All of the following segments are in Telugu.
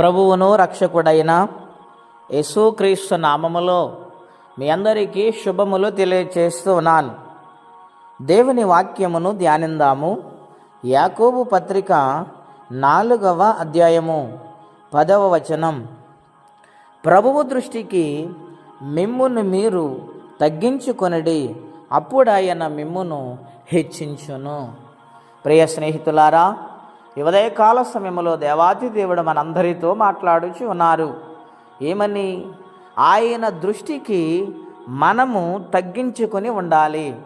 ప్రభువును రక్షకుడైన యేసుక్రీస్తు నామములో మీ అందరికీ శుభములు తెలియచేస్తూ ఉన్నాను దేవుని వాక్యమును ధ్యానిందాము. యాకోబు పత్రిక నాలుగవ అధ్యాయము పదవ వచనం. ప్రభువు దృష్టికి మిమ్మును మీరు తగ్గించుకొనడి అప్పుడు ఆయన మిమ్మును హెచ్చించును. ప్రియ స్నేహితులారా ఉదయకాల సమయంలో దేవాది దేవుడు మనందరితో మాట్లాడుచు ఉన్నారు. ఏమని? ఆయన దృష్టికి మనము తగ్గించుకొని ఉండాలి.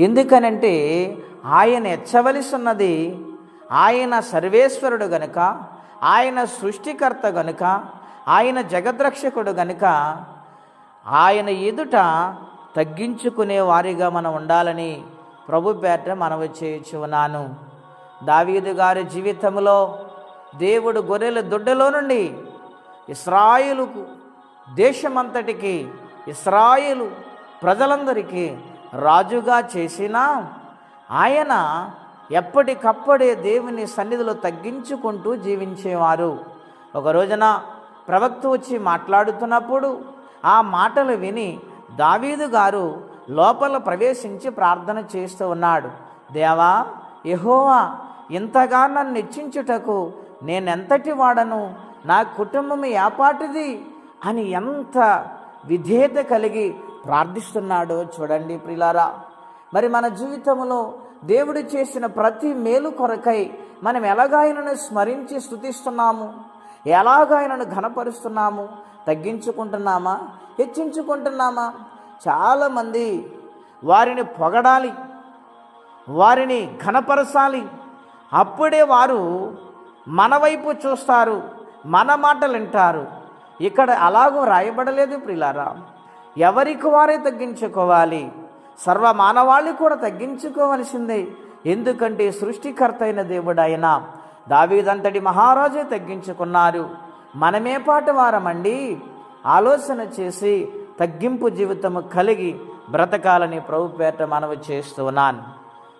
ఎందుకనంటే ఆయన ఎచ్చవలసి ఉన్నది ఆయన సర్వేశ్వరుడు గనుక ఆయన సృష్టికర్త గనుక ఆయన జగద్రక్షకుడు గనుక ఆయన ఎదుట తగ్గించుకునే వారిగా మనం ఉండాలని ప్రభు పేట మనవి చేయుచున్నాను ఉన్నాను. దావీదు గారి జీవితంలో దేవుడు గొర్రెల దొడ్డలో నుండి ఇస్రాయిలుకు దేశమంతటికి ఇస్రాయిలు ప్రజలందరికీ రాజుగా చేసిన ఆయన ఎప్పటికప్పుడే దేవుని సన్నిధిలో తగ్గించుకుంటూ జీవించేవారు. ఒక రోజున ప్రవక్త వచ్చి మాట్లాడుతున్నప్పుడు ఆ మాటలు విని దావీదు గారు లోపల ప్రవేశించి ప్రార్థన చేస్తూ ఉన్నాడు. దేవా యహోవా ఇంతగా నన్ను నేను నేనెంతటి వాడను? నా కుటుంబం ఏపాటిది? అని ఎంత విధేయత కలిగి ప్రార్థిస్తున్నాడో చూడండి ప్రిలారా. మరి మన జీవితంలో దేవుడు చేసిన ప్రతి మేలు కొరకై మనం ఎలాగాయనను స్మరించి స్థుతిస్తున్నాము ఎలాగాయనను ఘనపరుస్తున్నాము? తగ్గించుకుంటున్నామా? హెచ్చించుకుంటున్నామా? చాలామంది వారిని పొగడాలి వారిని ఘనపరచాలి అప్పుడే వారు మన వైపు చూస్తారు మన మాటలు వింటారు. ఇక్కడ అలాగూ రాయబడలేదు ప్రిలారా. ఎవరికి వారే తగ్గించుకోవాలి? సర్వ మానవాళి కూడా తగ్గించుకోవలసిందే. ఎందుకంటే సృష్టికర్త అయిన దేవుడు ఆయన దావీదంతటి మహారాజే తగ్గించుకున్నారు. మనమే పాట వారమండి. ఆలోచన చేసి తగ్గింపు జీవితము కలిగి బ్రతకాలని ప్రభుపేట మనవి చేస్తున్నాను.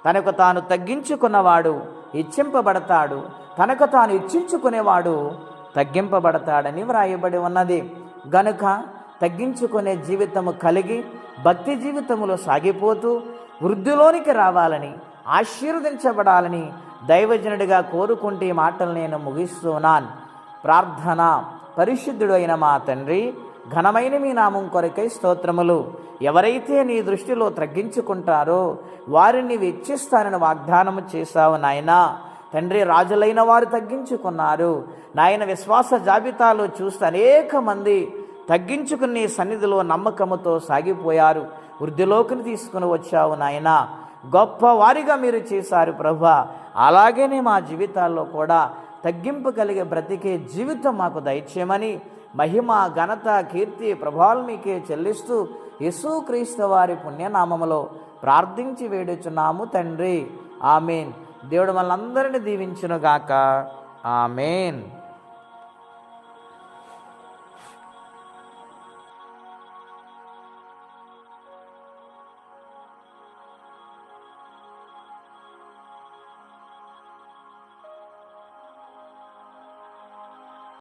తనకు తాను తగ్గించుకున్నవాడు ఇచ్చింపబడతాడు. తనకు తాను ఇచ్చించుకునేవాడు తగ్గింపబడతాడని వ్రాయబడి ఉన్నది. గనుక తగ్గించుకునే జీవితము కలిగి భక్తి జీవితములో సాగిపోతూ వృద్ధిలోనికి రావాలని ఆశీర్వదించబడాలని దైవజనుడిగా కోరుకుంటే మాటలు నేను ముగిస్తున్నాను. ప్రార్థన. పరిశుద్ధుడైన మా తండ్రి ఘనమైన మీ నామం కొరకై స్తోత్రములు. ఎవరైతే నీ దృష్టిలో తగ్గించుకుంటారో వారిని వెచ్చిస్తానని వాగ్దానము చేశావు నాయనా. తండ్రి రాజులైన వారు తగ్గించుకున్నారు. నాయన విశ్వాస జాబితాలో చూస్తే అనేక మంది తగ్గించుకుని సన్నిధిలో నమ్మకముతో సాగిపోయారు. వృద్ధిలోకి తీసుకుని వచ్చావు నాయన. గొప్ప వారిగా మీరు చేశారు ప్రభు. అలాగనే మా జీవితాల్లో కూడా తగ్గింపు కలిగే బ్రతికే జీవితం మాకు దయచేయమని మహిమ ఘనత కీర్తి ప్రభావాలు మీకే చెల్లిస్తూ యేసుక్రీస్తు వారి పుణ్యనామములో ప్రార్థించి వేడుచున్నాము తండ్రి. ఆమెన్. దేవుడు మనందరిని దీవించునుగాక. ఆమెన్.